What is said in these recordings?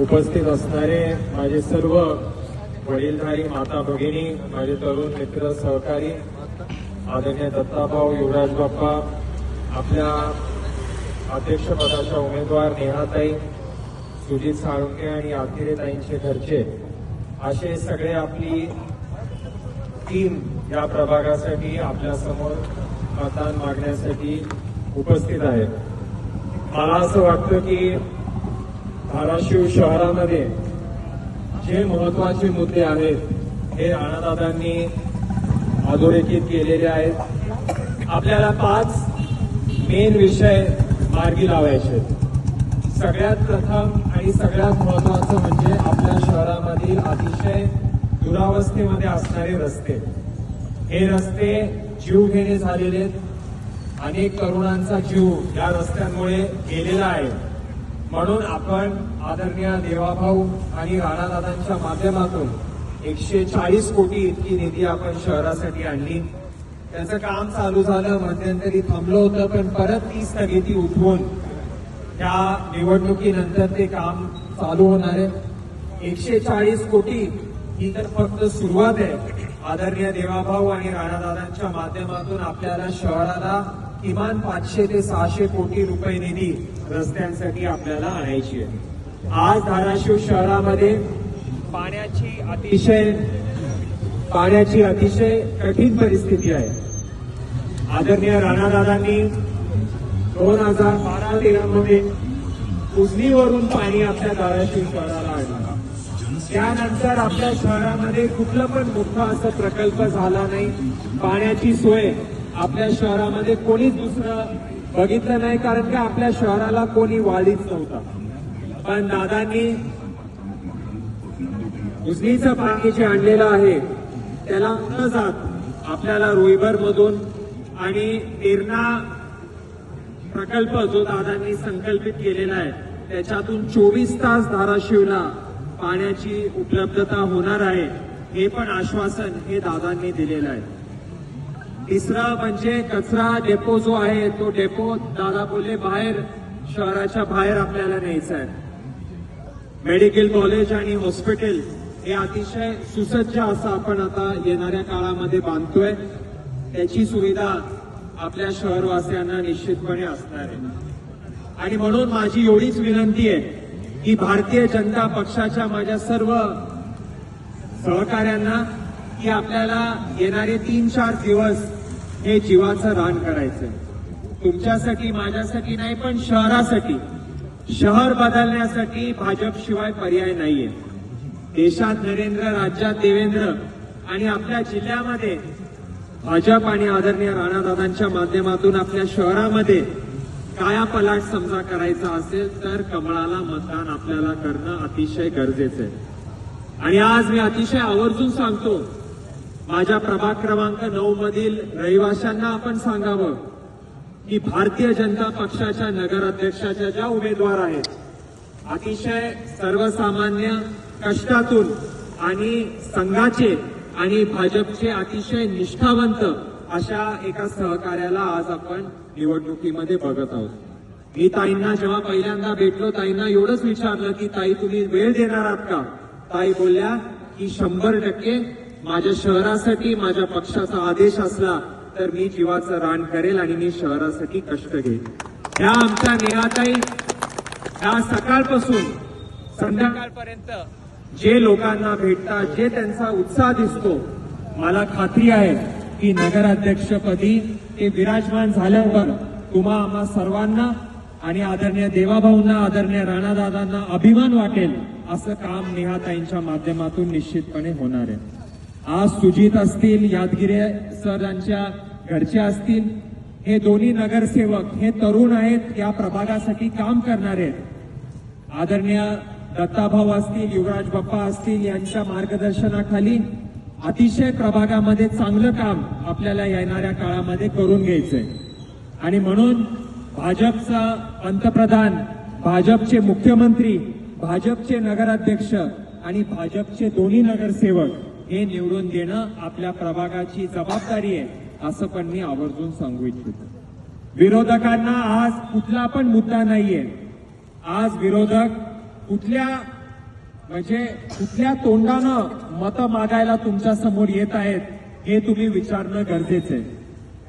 उपस्थित असणारे माझे सर्व वडीलधारी माता भगिनी माझे तरुण मित्र सहकारी आदरणीय दत्ताभाऊ युवराज बाप्पा आपल्या अध्यक्षपदाच्या उमेदवार नेहाताई सुजित साळुंके आणि आखिरेताईंचे घरचे असे सगळे आपली टीम या प्रभागासाठी आपल्यासमोर मतदान मागण्यासाठी उपस्थित आहे मला असं वाटतं की धाराशिव शहरामध्ये जे महत्त्वाचे मुद्दे आहेत हे राणादादांनी अधोरेखित केलेले आहेत. आपल्याला पाच मेन विषय मार्गी लावायचे आहेत. सगळ्यात प्रथम आणि सगळ्यात महत्वाचं म्हणजे आपल्या शहरामधील अतिशय दुरावस्थेमध्ये असणारे रस्ते. हे रस्ते जीवघेणे झालेले आहेत. अनेक तरुणांचा जीव या रस्त्यांमुळे गेलेला आहे. म्हणून आपण आदरणीय देवाभाऊ आणि राणादादांच्या माध्यमातून एकशे चाळीस कोटी इतकी निधी आपण शहरासाठी आणली. त्याचं काम चालू झालं मध्यंतरी थांबलं होतं पण परत ती स्थगिती उठवून त्या निवडणुकीनंतर ते काम चालू होणार आहे. एकशे चाळीस कोटी ही तर फक्त सुरुवात आहे. आदरणीय देवाभाऊ आणि राणादादांच्या माध्यमातून आपल्याला शहराला किमान पाचशे ते सहाशे कोटी रुपये निधी रस्त्यांसाठी आपल्याला आणायची आहे. आज धाराशिव शहरामध्ये पाण्याची अतिशय पाण्याची अतिशय कठीण परिस्थिती आहे. आदरणीय राणादादांनी दोन हजार बारा तेरा मध्ये उजनीवरून पाणी आपल्या धाराशिव शहराला आणलं. त्यानंतर आपल्या शहरामध्ये कुठलं पण मोठा असा प्रकल्प झाला नाही. पाण्याची सोय आपल्या शहरामध्ये कोणीच दुसरं बघितलं नाही कारण की आपल्या शहराला कोणी वाढीच नव्हता. पण दादांनी उजनीचं पाणी जे आणलेलं आहे. त्याला न जात आपल्याला रोईबर मधून आणि तेरणा प्रकल्प जो दादांनी संकल्पित केलेला आहे त्याच्यातून चोवीस तास धाराशिवला पाण्याची उपलब्धता होणार आहे हे पण आश्वासन हे दादांनी दिलेलं आहे. तिसरं म्हणजे कचरा डेपो जो आहे तो डेपो दादा बोलले बाहेर शहराच्या बाहेर आपल्याला न्यायचा आहे. मेडिकल कॉलेज आणि हॉस्पिटल हे अतिशय सुसज्ज असं आपण आता येणाऱ्या काळामध्ये बांधतोय. त्याची सुविधा आपल्या शहरवासियांना निश्चितपणे असणार आहे. आणि म्हणून माझी एवढीच विनंती आहे की भारतीय जनता पक्षाच्या माझ्या सर्व सहकाऱ्यांना की आपल्याला येणारे तीन चार दिवस हे जीवाचं रान करायचंय. तुमच्यासाठी माझ्यासाठी नाही पण शहरासाठी. शहर बदलण्यासाठी भाजप शिवाय पर्याय नाहीये. देशात नरेंद्र राज्यात देवेंद्र आणि आपल्या जिल्ह्यामध्ये भाजप आणि आदरणीय राणादादांच्या माध्यमातून आपल्या शहरामध्ये काया पलाट समजा करायचा असेल तर कमळाला मतदान आपल्याला करणं अतिशय गरजेचं आहे. आणि आज मी अतिशय आवर्जून सांगतो माझ्या प्रभाग क्रमांक नऊ मधील रहिवाशांना आपण सांगावं की भारतीय जनता पक्षाच्या नगराध्यक्षाच्या ज्या उमेदवार आहेत अतिशय सर्वसामान्य कष्टातून आणि संघाचे आणि भाजपचे अतिशय निष्ठावंत अशा एका सहकार्याला आज आपण निवडणुकीमध्ये बघत आहोत. मी ताईंना जेव्हा पहिल्यांदा भेटलो ताईंना एवढंच विचारलं की ताई तुम्ही वेळ देणार आहात का? ताई बोलल्या की शंभर टक्के माझ्या शहरासाठी माझ्या पक्षाचा आदेश असला तर मी जीवाचं रान करेल आणि मी शहरासाठी कष्ट घेईन ह्या आमच्या नेहाताई ह्या सकाळपासून संध्याकाळपर्यंत जे लोकांना भेटतात जे त्यांचा उत्साह दिसतो मला खात्री आहे की नगराध्यक्षपदी ते विराजमान झाल्यावर तुम्हा आम्हा सर्वांना आणि आदरणीय देवाभाऊंना आदरणीय राणादादांना अभिमान वाटेल असं काम नेहाताईंच्या माध्यमातून निश्चितपणे होणार आहे. आज सुजित असतील यादगिरे सरांच्या घरचे असतील हे दोन्ही नगरसेवक हे तरुण आहेत या प्रभागासाठी काम करणारे आहेत. आदरणीय दत्ताभाऊ असतील युवराज बाप्पा असतील यांच्या मार्गदर्शनाखाली अतिशय प्रभागामध्ये चांगलं काम आपल्याला येणाऱ्या काळामध्ये करून घ्यायचंय. आणि म्हणून भाजपचा पंतप्रधान भाजपचे मुख्यमंत्री भाजपचे नगराध्यक्ष आणि भाजपचे दोन्ही नगरसेवक हे निवडून देणं आपल्या प्रभागाची जबाबदारी आहे असं पण मी आवर्जून सांगू इच्छितो. विरोधकांना आज कुठला पण मुद्दा नाहीये. आज विरोधक कुठल्या म्हणजे कुठल्या तोंडानं मतं मागायला तुमच्यासमोर येत आहेत हे तुम्ही विचारणं गरजेचं आहे.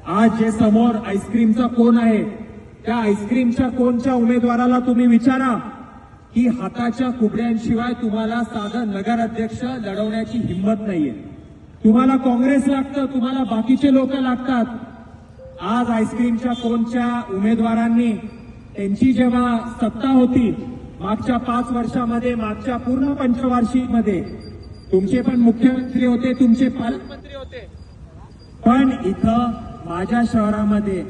आज जे समोर आईस्क्रीमचा कोण आहे त्या आईस्क्रीमच्या कोणच्या उमेदवाराला तुम्ही विचारा. की हाताच्या कुबड्यांशिवाय तुम्हाला साधं नगराध्यक्ष लढवण्याची हिंमत नाहीये. तुम्हाला काँग्रेस लागतं तुम्हाला बाकीचे लोक लागतात. आज आईस्क्रीमच्या कोणच्या उमेदवारांनी त्यांची जेव्हा सत्ता होती मागच्या पाच वर्षामध्ये मागच्या पूर्ण पंचवार्षिकमध्ये तुमचे पण मुख्यमंत्री होते तुमचे पालकमंत्री होते. पण इथं माझ्या शहरामध्ये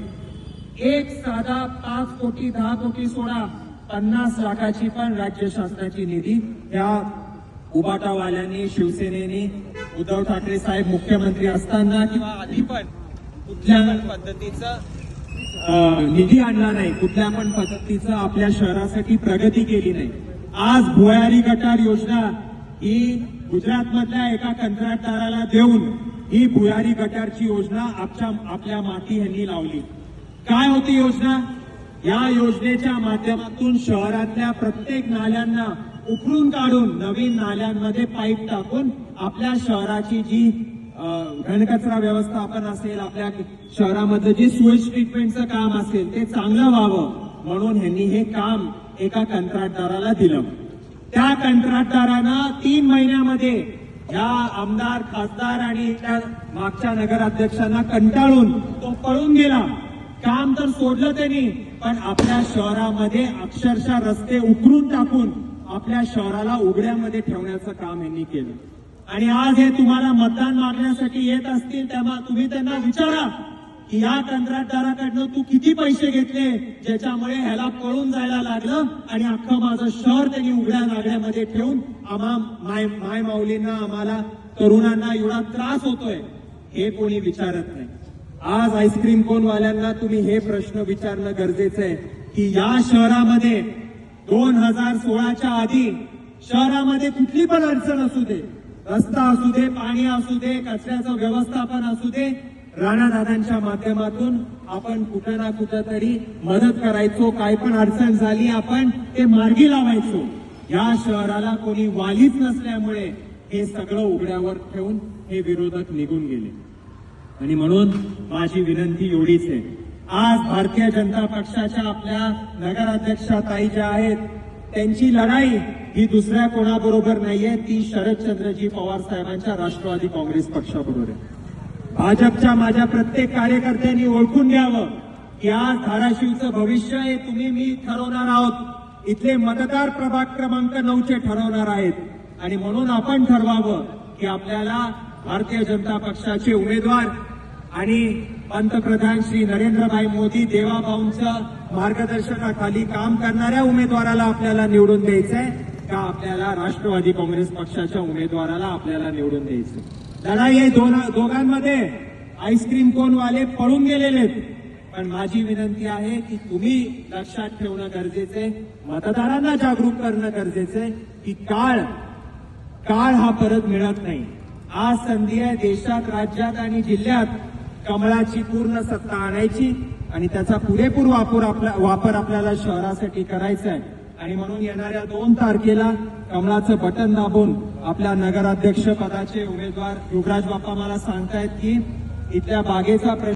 एक साधा पाच कोटी दहा कोटी सोडा. पन्नास लाखाची पण राज्य शासनाची निधी या उबाटावाल्यांनी शिवसेनेने उद्धव ठाकरे साहेब मुख्यमंत्री असताना किंवा आधी पण कुठल्या पण पद्धतीचं निधी आणला नाही कुठल्या पण पद्धतीचं आपल्या शहरासाठी प्रगती केली नाही. आज भुयारी गटार योजना ही गुजरातमधल्या एका कंत्राटदाराला देऊन ही भुयारी गटारची योजना आपच्या आपल्या माती यांनी लावली. काय होती योजना? या योजनेच्या माध्यमातून शहरातल्या प्रत्येक नाल्यांना उकळून काढून नवीन नाल्यांमध्ये पाईप टाकून आपल्या शहराची जी घनकचरा व्यवस्थापन असेल आपल्या शहरामधलं जे सुएज ट्रीटमेंटचं काम असेल ते चांगलं व्हावं म्हणून ह्यांनी हे काम एका कंत्राटदाराला दिलं. त्या कंत्राटदारानं तीन महिन्यामध्ये या आमदार खासदार आणि त्या मागच्या नगराध्यक्षांना कंटाळून तो पळून गेला. काम तर सोडलं त्यांनी पण आपल्या शहरामध्ये अक्षरशः रस्ते उकरून टाकून आपल्या शहराला उघड्यामध्ये ठेवण्याचं काम यांनी केलं. आणि आज हे तुम्हाला मतदान मागण्यासाठी येत असतील तेव्हा तुम्ही त्यांना विचारा की या कंत्राटदाराकडनं तू किती पैसे घेतले ज्याच्यामुळे ह्याला पळून जायला लागलं आणि अख्खं माझं शहर त्यांनी उघड्या नागड्यामध्ये ठेवून आम्हा माय माय माऊलींना आम्हाला तरुणांना एवढा त्रास होतोय हे कोणी विचारत नाही. आज आईस्क्रीम कोनवाल्यांना तुम्ही हे प्रश्न विचारणं गरजेचं आहे की या शहरामध्ये दोन हजार सोळाच्या आधी शहरामध्ये कुठली पण अडचण असू दे रस्ता असू दे पाणी असू दे कचऱ्याचं व्यवस्थापन असू दे राणादादांच्या माध्यमातून आपण कुठं ना कुठं तरी मदत करायचो काय पण अडचण झाली आपण ते मार्गी लावायचो. या शहराला कोणी वालीच नसल्यामुळे हे सगळं उघड्यावर ठेवून हे विरोधक निघून गेले. आणि म्हणून माझी विनंती एवढीच आहे. आज भारतीय जनता पक्षाच्या आपल्या नगराध्यक्षा ताई ज्या आहेत त्यांची लढाई ही दुसऱ्या कोणाबरोबर नाहीये ती शरदचंद्रजी पवार साहेबांच्या राष्ट्रवादी काँग्रेस पक्षाबरोबर आहे. भाजपच्या माझ्या प्रत्येक कार्यकर्त्यांनी ओळखून घ्यावं की आज धाराशिवचं भविष्य हे तुम्ही मी ठरवणार आहोत. इथले मतदार प्रभाग क्रमांक नऊचे ठरवणार आहेत. आणि म्हणून आपण ठरवावं की आपल्याला भारतीय जनता पक्षाचे उमेदवार आणि पंतप्रधान श्री नरेंद्रभाई मोदी देवाभाऊंच्या मार्गदर्शनाखाली काम करणाऱ्या उमेदवाराला आपल्याला निवडून द्यायचंय का आपल्याला राष्ट्रवादी काँग्रेस पक्षाच्या उमेदवाराला आपल्याला निवडून द्यायचं लढाई आहे दोन दोघांमध्ये. आईस्क्रीम कोनवाले पळून गेलेले आहेत. पण माझी विनंती आहे की तुम्ही लक्षात ठेवणं गरजेचं आहे. मतदारांना जागरूक करणं गरजेचं आहे की काळ काळ हा परत मिळत नाही. आज संधी आहे देशात राज्यात आणि जिल्ह्यात कमळाची पूर्ण सत्ता आणायची आणि त्याचा पुरेपूर वापर आपला वापर आपल्याला शहरासाठी करायचा आहे. आणि म्हणून येणाऱ्या दोन तारखेला कमळाचं बटन दाबून आपल्या नगराध्यक्ष पदाचे उमेदवार युवराज बाप्पा मला सांगतायत की इथल्या बागेचा प्रश्न